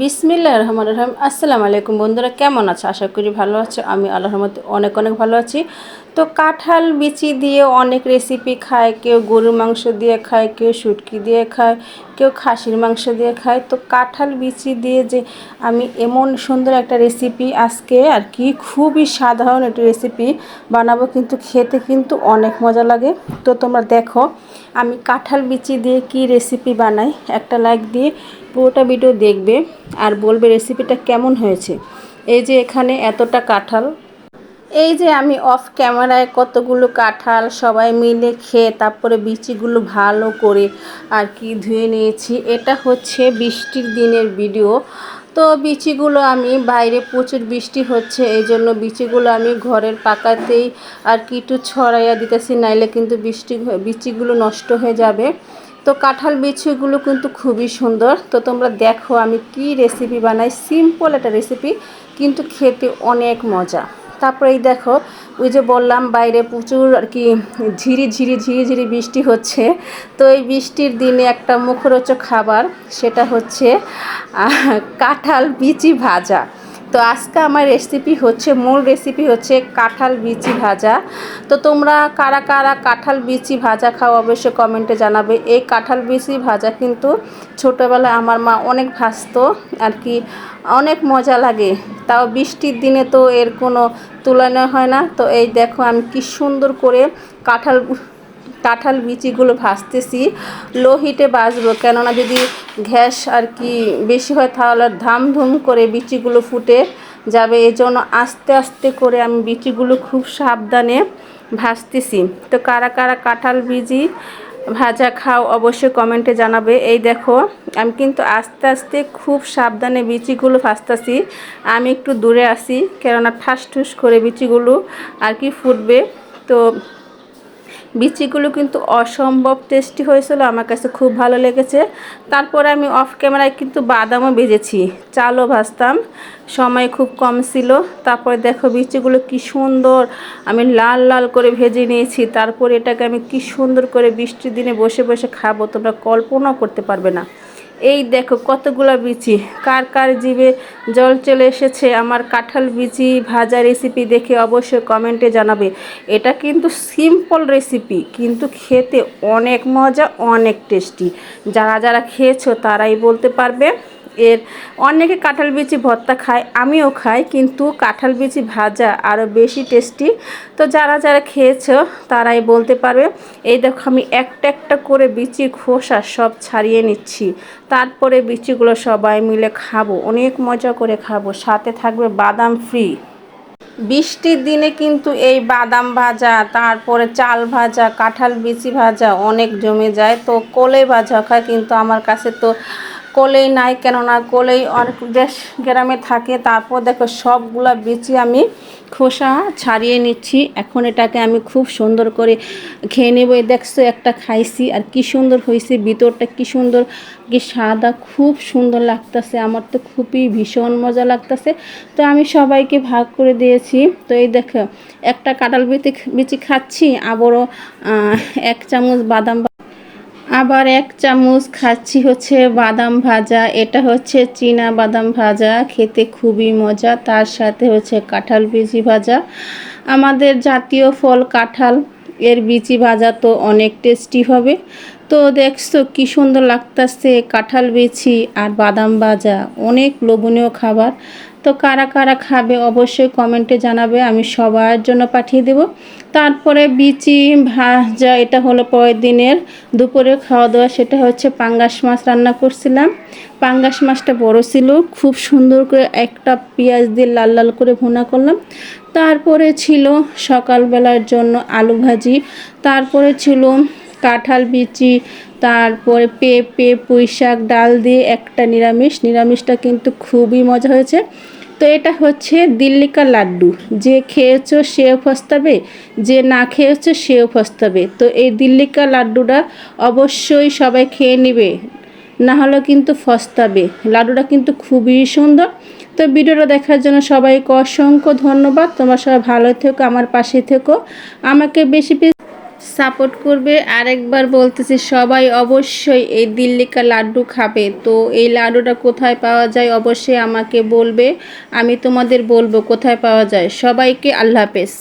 বিসমিল্লা রহমান রহিম। আসসালামু আলাইকুম বন্ধুরা, কেমন আছো? আশা করি ভালো আছো। আমি আল্লাহর মধ্যে অনেক অনেক ভালো আছি। তো কাঁঠাল বিচি দিয়ে অনেক রেসিপি খায়। কেউ গরুর মাংস দিয়ে খায়, কেউ শুটকি দিয়ে খায়, কেউ খাসির মাংস দিয়ে খায়। তো কাঁঠাল বিচি দিয়ে যে আমি এমন সুন্দর একটা রেসিপি আজকে আর কি খুবই সাধারণ একটা রেসিপি বানাবো কিন্তু খেতে কিন্তু অনেক মজা লাগে। তো তোমরা দেখো, আমি কাঁঠাল বিচি দিয়ে কি রেসিপি বানাই, একটা লাইক দিয়ে পুরোটা ভিডিও দেখবে আর বলবে রেসিপিটা কেমন হয়েছে। এই যে এখানে এতটা কাঁঠাল এই যে আমি অফ ক্যামেরায় কতগুলো কাঁঠাল সবাই মিলে খেয়ে তারপরে বিচিগুলো ভালো করে আর কি ধুয়ে নিয়েছি। এটা হচ্ছে বৃষ্টির দিনের ভিডিও তো বিচিগুলো আমি বাইরে প্রচুর বৃষ্টি হচ্ছে, এই জন্য বিচিগুলো আমি ঘরের পাকাতেই আর কি একটু ছড়াইয়া দিতেছি, নাইলে কিন্তু বৃষ্টি বিচিগুলো নষ্ট হয়ে যাবে। তো কাঁঠাল বিচিগুলো কিন্তু খুবই সুন্দর। তো তোমরা দেখো আমি কি রেসিপি বানাই। সিম্পল একটা রেসিপি কিন্তু খেতে অনেক মজা। তারপরে এই দেখো, ওই যে বললাম বাইরে প্রচুর আর কি ঝিরি ঝিরি ঝিরি ঝিরি বৃষ্টি হচ্ছে। তো এই বৃষ্টির দিনে একটা মুখরোচক খাবার, সেটা হচ্ছে কাঁঠাল বিচি ভাজা। তো আজকে আমার রেসিপি হচ্ছে, মূল রেসিপি হচ্ছে কাঁঠাল বিচি ভাজা। তো তোমরা কারা কারা কাঁঠাল বিচি ভাজা খাও অবশ্যই কমেন্টে জানাবে। এই কাঁঠাল বিচি ভাজা কিন্তু ছোটোবেলায় আমার মা অনেক ভাজতো, আর কি অনেক মজা লাগে। তাও বৃষ্টির দিনে তো এর কোনো তুলনা হয় না। তো এই দেখো আমি কি সুন্দর করে কাঁঠাল কাঁঠাল বিচিগুলো ভাজতেছি। লো হিটে কেননা যদি গ্যাস আর কি বেশি হয় তাহলে ধাম ধুম করে বিচিগুলো ফুটে যাবে। এই জন্য আস্তে আস্তে করে আমি বিচিগুলো খুব সাবধানে ভাজতেছি। তো কারা কারা কাঁঠাল বিজি ভাজা খাও অবশ্যই কমেন্টে জানাবে। এই দেখো, আমি কিন্তু আস্তে আস্তে খুব সাবধানে বিচিগুলো ভাজতেছি। আমি একটু দূরে আসি কেননা ঠাস ঠুস করে বিচিগুলো আর কি ফুটবে। তো বিচিগুলো কিন্তু অসম্ভব টেস্টি হয়েছিল, আমার কাছে খুব ভালো লেগেছে। তারপরে আমি অফ ক্যামেরায় কিন্তু বাদামও ভেজেছি, চালও ভাজতাম, সময় খুব কম ছিল। তারপরে দেখো বিচিগুলো কি সুন্দর, আমি লাল লাল করে ভেজে নিয়েছি, তারপর এটাকে আমি কি সুন্দর করে বৃষ্টির দিনে বসে বসে খাব, তোমরা কল্পনাও করতে পারবে না। এই দেখো কতগুলো বিচি। কার কার জীবে জল চলে এসেছে, আমার কাঁঠাল বিচি ভাজা রেসিপি দেখে অবশ্যই কমেন্টে জানাবে। এটা কিন্তু সিম্পল রেসিপি কিন্তু খেতে অনেক মজা, অনেক টেস্টি যারা যারা খেয়েছো তারাই বলতে পারবে। এর অনেকে কাঁঠাল বিচি ভর্তা খায়, আমিও খাই, কিন্তু কাঁঠাল বিচি ভাজা আরও বেশি টেস্টি। তো যারা যারা খেয়েছ, তারাই বলতে পারবে, এই দেখো আমি একটা একটা করে বিচি খোসা সব ছাড়িয়ে নিচ্ছি। তারপরে বিচিগুলো সবাই মিলে খাব, অনেক মজা করে খাব। সাথে থাকবে বাদাম ফ্রি। বৃষ্টির দিনে কিন্তু এই বাদাম ভাজা, তারপরে চাল ভাজা, কাঁঠাল বিচি ভাজা অনেক জমে যায়। তো কোলে ভাজা খায়, কিন্তু আমার কাছে তো কোলেই নাই, কেননা কোলেই অনেক দেশ গ্রামে থাকে। তারপর দেখো সবগুলা বিচি আমি খোসা ছাড়িয়ে নিচ্ছি। এখন এটাকে আমি খুব সুন্দর করে খেয়ে নেব। দেখছ, একটা খাইছি আর কি সুন্দর হয়েছে। ভিতরটা কি সুন্দর, কি সাদা, খুব সুন্দর লাগতেছে। আমার তো খুবই ভীষণ মজা লাগতেছে। তো আমি সবাইকে ভাগ করে দিয়েছি। তো এই দেখো, একটা কাঁঠাল বিচি বিচি খাচ্ছি, আবারও এক চামচ বাদাম আবার এক চামচ খাচ্ছি হচ্ছে বাদাম ভাজা। এটা হচ্ছে চীনা বাদাম ভাজা, খেতে খুবই মজা। তার সাথে হচ্ছে কাঁঠাল বিচি ভাজা। আমাদের জাতীয় ফল কাঁঠাল, এর বিচি ভাজা তো অনেক টেস্টি হবে। তো দেখছ কি সুন্দর লাগতেছে কাঁঠাল বিচি আর বাদাম ভাজা। অনেক লোভনীয় খাবার। তো কারা কারা খাবে অবশ্যই কমেন্টে জানাবে, আমি সবার জন্য পাঠিয়ে দেব। তারপরে বিচি, ভাজা, এটা হলো পরের দিনের দুপুরে খাওয়া দাওয়া সেটা হচ্ছে পাঙ্গাস মাছ রান্না করছিলাম। পাঙ্গাস মাছটা বড় ছিল, খুব সুন্দর করে একটা পেঁয়াজ দিয়ে লাল লাল করে ভুনা করলাম। তারপরে ছিল সকালবেলার জন্য আলু ভাজি, তারপরে ছিল কাঁঠাল বিচি তারপরে পেঁপে পুঁই শাক ডাল দিয়ে একটা নিরামিষ। নিরামিষটা কিন্তু খুবই মজা হয়েছে। তো এটা হচ্ছে দিল্লিকা লাড্ডু। যে খেয়েছো সেও ফস্তাবে, যে না খেয়েছো সেও ফস্তাবে। তো এই দিল্লিকা লাড্ডুটা অবশ্যই সবাই খেয়ে নেবে, না হলে কিন্তু ফস্তাবে। লাড্ডুটা কিন্তু খুবই সুন্দর। তো ভিডিওটা দেখার জন্য সবাইকে অসংখ্য ধন্যবাদ। তোমরা সবাই ভালো থেকো, আমার পাশে থেকো। আমাকে বেশি সাপোর্ট করবে। আরেকবার বলতেছি, সবাই অবশ্যই এই দিল্লিকা লাড্ডু খাবে। তো এই লাড্ডুটা কোথায় পাওয়া যায় অবশ্যই আমাকে বলবে। আমি তোমাদের বলব কোথায় পাওয়া যায়। সবাইকে আল্লাহ হাফেজ।